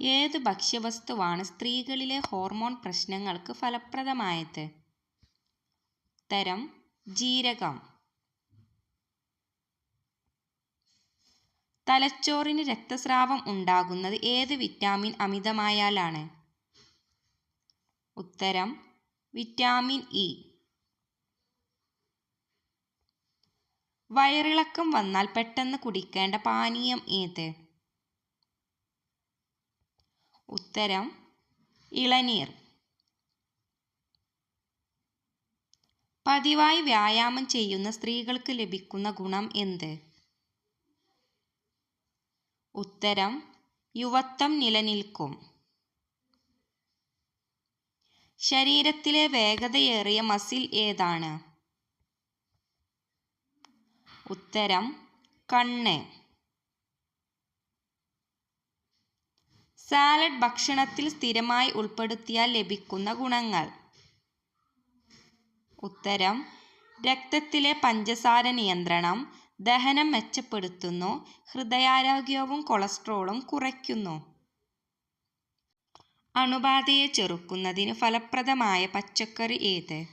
ഏത് ഭക്ഷ്യവസ്തുവാണ് സ്ത്രീകളിലെ ഹോർമോൺ പ്രശ്നങ്ങൾക്ക് ഫലപ്രദമായത്? തരം ജീരകം. തലച്ചോറിന് രക്തസ്രാവം ഉണ്ടാകുന്നത് ഏത് വിറ്റാമിൻ അമിതമായാലാണ്? ഉത്തരം വിറ്റാമിൻ ഇ. വയറിളക്കം വന്നാൽ പെട്ടെന്ന് കുടിക്കേണ്ട പാനീയം ഏത്? ഉത്തരം ഇളനീർ. പതിവായി വ്യായാമം ചെയ്യുന്ന സ്ത്രീകൾക്ക് ലഭിക്കുന്ന ഗുണം എന്ത്? ഉത്തരം യുവത്വം നിലനിൽക്കും. ശരീരത്തിലെ വേഗതയേറിയ മസിൽ ഏതാണ്? ഉത്തരം കണ്ണ്. സാലഡ് ഭക്ഷണത്തിൽ സ്ഥിരമായി ഉൾപ്പെടുത്തിയാൽ ലഭിക്കുന്ന ഗുണങ്ങൾ. ഉത്തരം രക്തത്തിലെ പഞ്ചസാര നിയന്ത്രണം ദഹനം മെച്ചപ്പെടുത്തുന്നു ഹൃദയാരോഗ്യവും കൊളസ്ട്രോളും കുറയ്ക്കുന്നു. അണുബാധയെ ചെറുക്കുന്നതിന് ഫലപ്രദമായ പച്ചക്കറി ഏത്?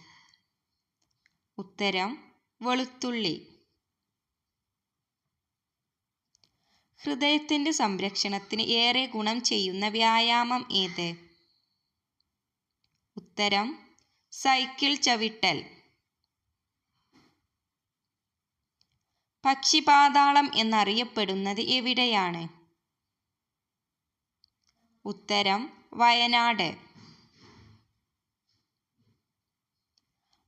ഉത്തരം വെളുത്തുള്ളി. ഹൃദയത്തിന്റെ സംരക്ഷണത്തിന് ഏറെ ഗുണം ചെയ്യുന്ന വ്യായാമം ഏത്? ഉത്തരം സൈക്കിൾ ചവിട്ടൽ. പക്ഷിപാതാളം എന്നറിയപ്പെടുന്നത് എവിടെയാണ്? ഉത്തരം വയനാട്.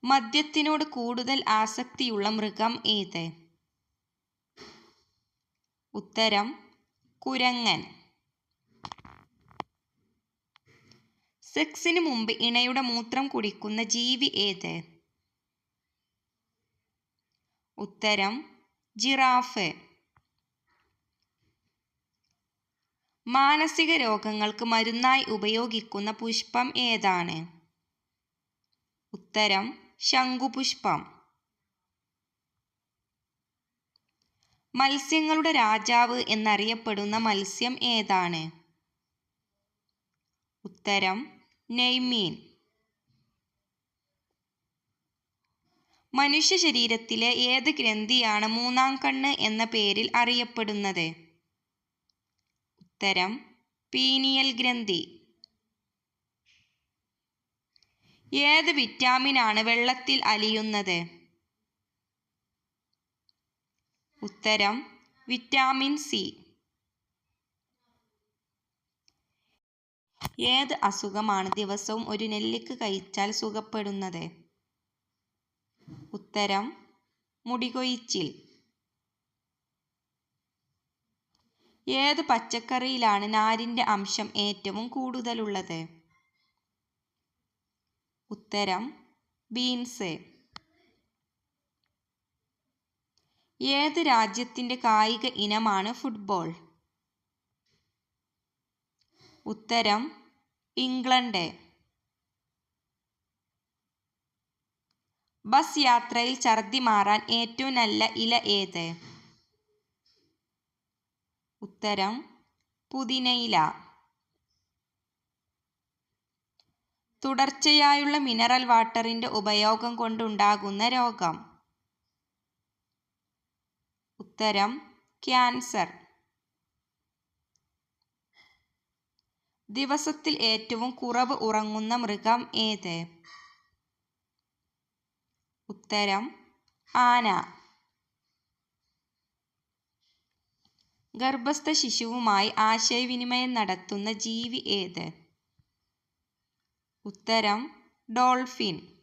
മദ്യത്തിനോട് കൂടുതൽ ആസക്തിയുള്ള മൃഗം ഏത്? ഉത്തരം കുരങ്ങൻ. സെക്സിന് മുമ്പ് ഇണയുടെ മൂത്രം കുടിക്കുന്ന ജീവി ഏത്? ഉത്തരം ജിറാഫ്. മാനസിക രോഗങ്ങൾക്ക് മരുന്നായി ഉപയോഗിക്കുന്ന പുഷ്പം ഏതാണ്? ഉത്തരം ശംഖുപുഷ്പം. മത്സ്യങ്ങളുടെ രാജാവ് എന്നറിയപ്പെടുന്ന മത്സ്യം ഏതാണ്? ഉത്തരം നെയ്മീൻ. മനുഷ്യ ശരീരത്തിലെ ഏത് ഗ്രന്ഥിയാണ് മൂന്നാം കണ്ണ് എന്ന പേരിൽ അറിയപ്പെടുന്നത്? ഉത്തരം പീനിയൽ ഗ്രന്ഥി. ഏത് വിറ്റാമിനാണ് വെള്ളത്തിൽ അലിയുന്നത്? ഉത്തരം വിറ്റാമിൻ സി. ഏത് അസുഖമാണ് ദിവസവും ഒരു നെല്ലിക്ക് കഴിച്ചാൽ സുഖപ്പെടുന്നത്? ഉത്തരം മുടികൊയിച്ചിൽ ഏത് പച്ചക്കറിയിലാണ് നാരിന്റെ അംശം ഏറ്റവും കൂടുതലുള്ളത്? ഉത്തരം ബീൻസ്. ഏത് രാജ്യത്തിന്റെ കായിക ഇനമാണ് ഫുട്ബോൾ ഉത്തരം ഇംഗ്ലണ്ട്. ബസ് യാത്രയിൽ ഛർദി മാറാൻ ഏറ്റവും നല്ല ഇല ഏത്? ഉത്തരം പുതിനയില. തുടർച്ചയായുള്ള മിനറൽ വാട്ടറിന്റെ ഉപയോഗം കൊണ്ടുണ്ടാകുന്ന രോഗം. ഉത്തരം ക്യാൻസർ. ദിവസത്തിൽ ഏറ്റവും കുറവ് ഉറങ്ങുന്ന മൃഗം ഏത്? ഉത്തരം ആന. ഗർഭസ്ഥ ശിശുവുമായി ആശയവിനിമയം നടത്തുന്ന ജീവി ഏത്? ഉത്തരം ഡോൾഫിൻ.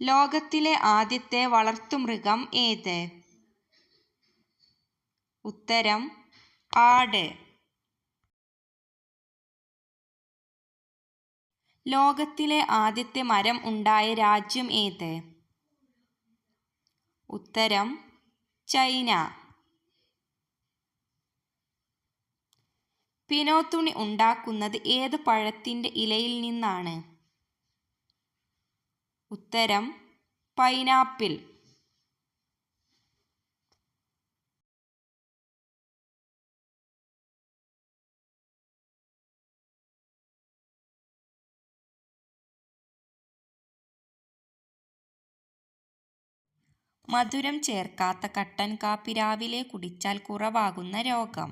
ലോകത്തിലെ ആദ്യത്തെ വളർത്തുമൃഗം ഏത്? ഉത്തരം ആട്. ലോകത്തിലെ ആദ്യത്തെ മരം ഉണ്ടായ രാജ്യം ഏത്? ഉത്തരം ചൈന. പിനോത്തുണി ഉണ്ടാക്കുന്നത് ഏത് പഴത്തിന്റെ ഇലയിൽ നിന്നാണ്? ഉത്തരം പൈനാപ്പിൾ. മധുരം ചേർക്കാത്ത കട്ടൻ കാപ്പി രാവിലെ കുടിച്ചാൽ കുറവാകുന്ന രോഗം.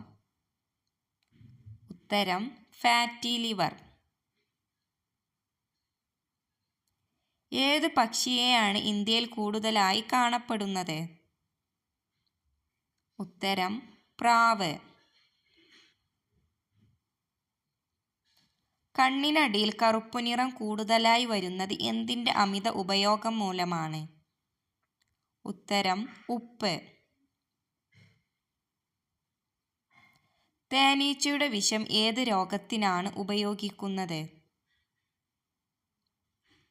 ഉത്തരം ഫാറ്റി ലിവർ. ഏത് പക്ഷിയെയാണ് ഇന്ത്യയിൽ കൂടുതലായി കാണപ്പെടുന്നത്? ഉത്തരം പ്രാവ്. കണ്ണിനടിയിൽ കറുപ്പു നിറം കൂടുതലായി വരുന്നത് എന്തിന്റെ അമിത ഉപയോഗം മൂലമാണ്? ഉത്തരം ഉപ്പ്. തേനീച്ചയുടെ വിഷം ഏത് രോഗത്തിനാണ് ഉപയോഗിക്കുന്നത്?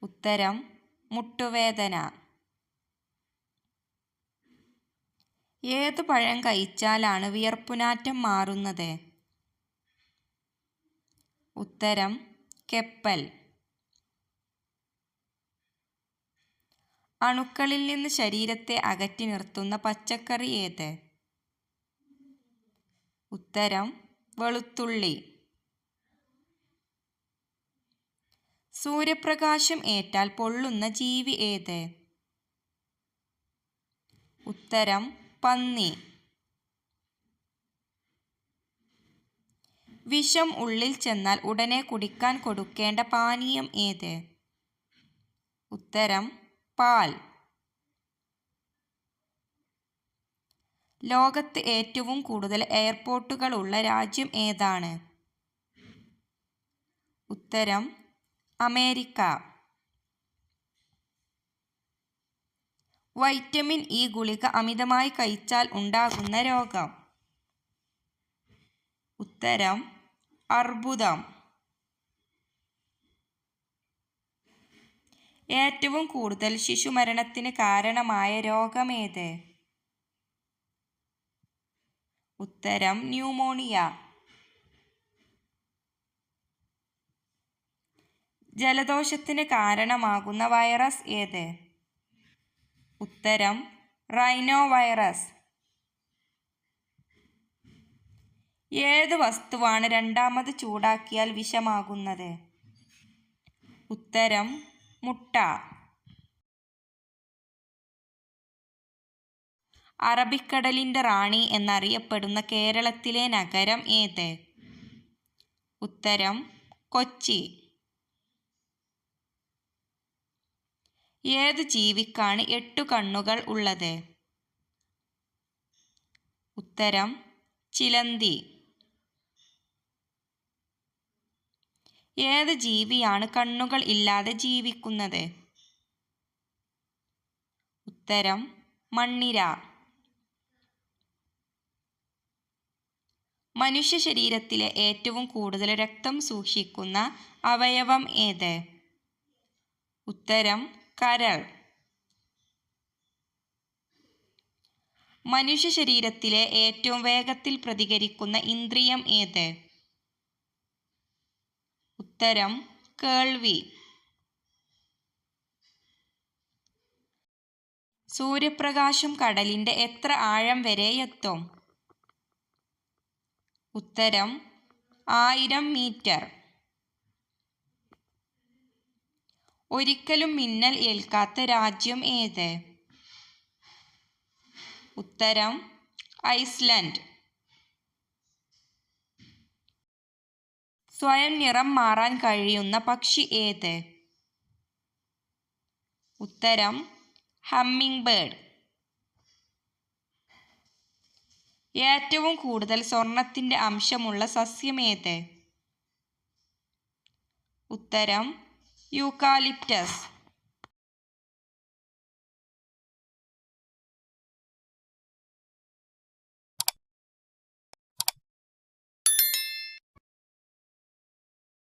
ഉത്തരം മുട്ടുവേദന. ഏത് പഴം കഴിച്ചാലാണ് വിയർപ്പുനാറ്റം മാറുന്നത്? ഉത്തരം കെപ്പൽ. അണുക്കളിൽ നിന്ന് ശരീരത്തെ അകറ്റി നിർത്തുന്ന പച്ചക്കറി ഏത്? ഉത്തരം വെളുത്തുള്ളി. സൂര്യപ്രകാശം ഏറ്റാൽ പൊള്ളുന്ന ജീവി ഏത്? ഉത്തരം പന്നി. വിഷം ഉള്ളിൽ ചെന്നാൽ ഉടനെ കുടിക്കാൻ കൊടുക്കേണ്ട പാനീയം ഏത്? ഉത്തരം പാൽ. ലോകത്ത് ഏറ്റവും കൂടുതൽ എയർപോർട്ടുകൾ ഉള്ള രാജ്യം ഏതാണ്? ഉത്തരം അമേരിക്ക. വൈറ്റമിൻ ഇ ഗുളിക അമിതമായി കഴിച്ചാൽ ഉണ്ടാകുന്ന രോഗം. ഉത്തരം അർബുദം. ഏറ്റവും കൂടുതൽ ശിശുമരണത്തിന് കാരണമായ രോഗമേത്? ഉത്തരം ന്യൂമോണിയ. ജലദോഷത്തിന് കാരണമാകുന്ന വൈറസ് ഏത്? ഉത്തരം റൈനോ വൈറസ് ഏത് വസ്തുവാണ് രണ്ടാമത് ചൂടാക്കിയാൽ വിഷമാകുന്നത്? ഉത്തരം മുട്ട. അറബിക്കടലിന്റെ റാണി എന്നറിയപ്പെടുന്ന കേരളത്തിലെ നഗരം ഏത്? ഉത്തരം കൊച്ചി. ഏത് ജീവിക്കാണ് എട്ടു കണ്ണുകൾ ഉള്ളത്? ഉത്തരം ചിലന്തി. ഏത് ജീവിയാണ് കണ്ണുകൾ ഇല്ലാതെ ജീവിക്കുന്നത്? ഉത്തരം മണ്ണിര. മനുഷ്യ ശരീരത്തിലെ ഏറ്റവും കൂടുതൽ രക്തം സൂക്ഷിക്കുന്ന അവയവം ഏത്? ഉത്തരം കരൾ. മനുഷ്യ ശരീരത്തിലെ ഏറ്റവും വേഗത്തിൽ പ്രതികരിക്കുന്ന ഇന്ദ്രിയം ഏത്? ഉത്തരം കേൾവി. സൂര്യപ്രകാശം കടലിന്റെ എത്ര ആഴം വരെ എത്തും? ഉത്തരം ആയിരം മീറ്റർ. ഒരിക്കലും മിന്നൽ ഏൽക്കാത്ത രാജ്യം ഏത്? ഉത്തരം ഐസ്ലൻഡ്. സ്വയം നിറം മാറാൻ കഴിയുന്ന പക്ഷി ഏത്? ഉത്തരം ഹമ്മിങ് ബേർഡ്. ഏറ്റവും കൂടുതൽ സ്വർണത്തിന്റെ അംശമുള്ള സസ്യമേത് ഉത്തരം eucalyptus.